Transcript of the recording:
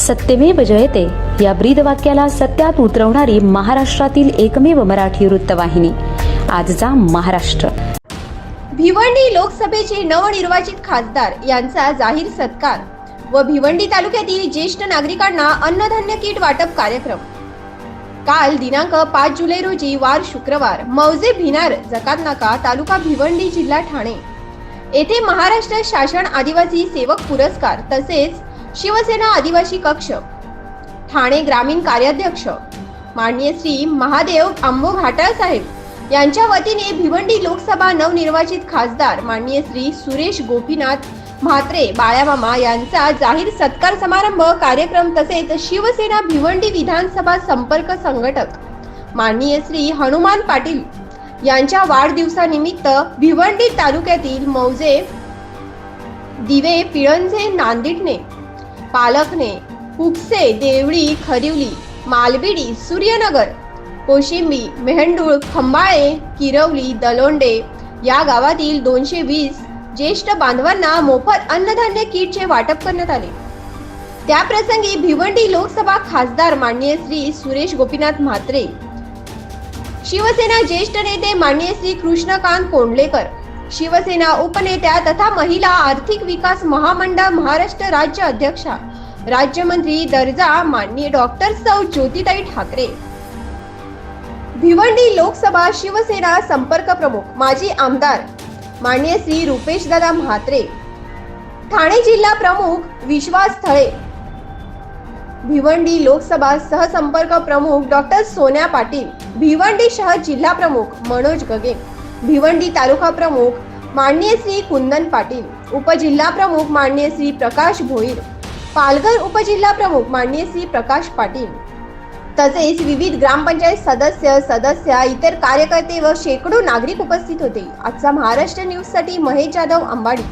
सत्यमेव जयते. या ब्रीद वाक्याला सत्यात उतरवणारी महाराष्ट्रातील एकमेव मराठी वृत्तवाहिनी. आजचा महाराष्ट्र. भिवंडी लोकसभेचे नवनिर्वाचित खासदार यांचा जाहीर सत्कार व भिवंडी तालुक्यातील ज्येष्ठ नागरिकांना अन्नधान्य किट वाटप कार्यक्रम. काल दिनांक पाच जुलै रोजी वार शुक्रवार मौजे भिनार जकात नाका तालुका भिवंडी जिल्हा ठाणे. येथे महाराष्ट्र शासन आदिवासी सेवक पुरस्कार तसेच शिवसेना आदिवासी कक्ष. ठाणे ग्रामीण कार्याध्यक्ष. माननीय श्री महादेव आंबो घाटाळ साहेब यांच्या वतीने भिवंडी लोकसभा नवनिर्वाचित खासदार माननीय श्री सुरेश गोपीनाथ म्हात्रे बाळ्यामामा यांचा जाहीर सत्कार समारंभ कार्यक्रम तसेच शिवसेना भिवंडी विधानसभा संपर्क संघटक. माननीय श्री हनुमान पाटील यांच्या वाढदिवसानिमित्त भिवंडी तालुक्यातील मौजे दिवे पिळंजे नांदिटणे पालखने उपसे देवळी खरिवली मालबिडी सूर्यनगर. कोशिंबी मेहंडूळ खंबाळे किरवली दलोंडे. या गावातील दोनशे वीस ज्येष्ठ बांधवांना मोफत अन्नधान्य किटचे वाटप करण्यात आले. त्याप्रसंगी भिवंडी लोकसभा खासदार माननीय श्री सुरेश गोपीनाथ म्हात्रे शिवसेना ज्येष्ठ नेते माननीय श्री कृष्णकांत कोंडलेकर शिवसेना उपनेत्या तथा महिला आर्थिक विकास महामंडळ महाराष्ट्र राज्य अध्यक्षा. राज्यमंत्री दर्जा माननीय डॉक्टर सौ ज्योतिताई ठाकरे. भिवंडी लोकसभा शिवसेना संपर्क प्रमुख माजी आमदार माननीय श्री रुपेश दादा म्हात्रे. ठाणे जिल्हा प्रमुख विश्वास थळे. भिवंडी लोकसभा सहसंपर्क प्रमुख डॉक्टर सोन्या पाटील. भिवंडी शहर जिल्हा प्रमुख मनोज गगे भिवंडी तालुका प्रमुख माननीय श्री कुंदन पाटील उपजिल्हा प्रमुख माननीय श्री प्रकाश भोईर पालघर उपजिल्हा प्रमुख माननीय श्री प्रकाश पाटील. तसेच विविध ग्रामपंचायत सदस्य सदस्य इतर कार्यकर्ते व शेकडो नागरिक उपस्थित होते. आजचा महाराष्ट्र न्यूजसाठी महेश जाधव अंबाडी.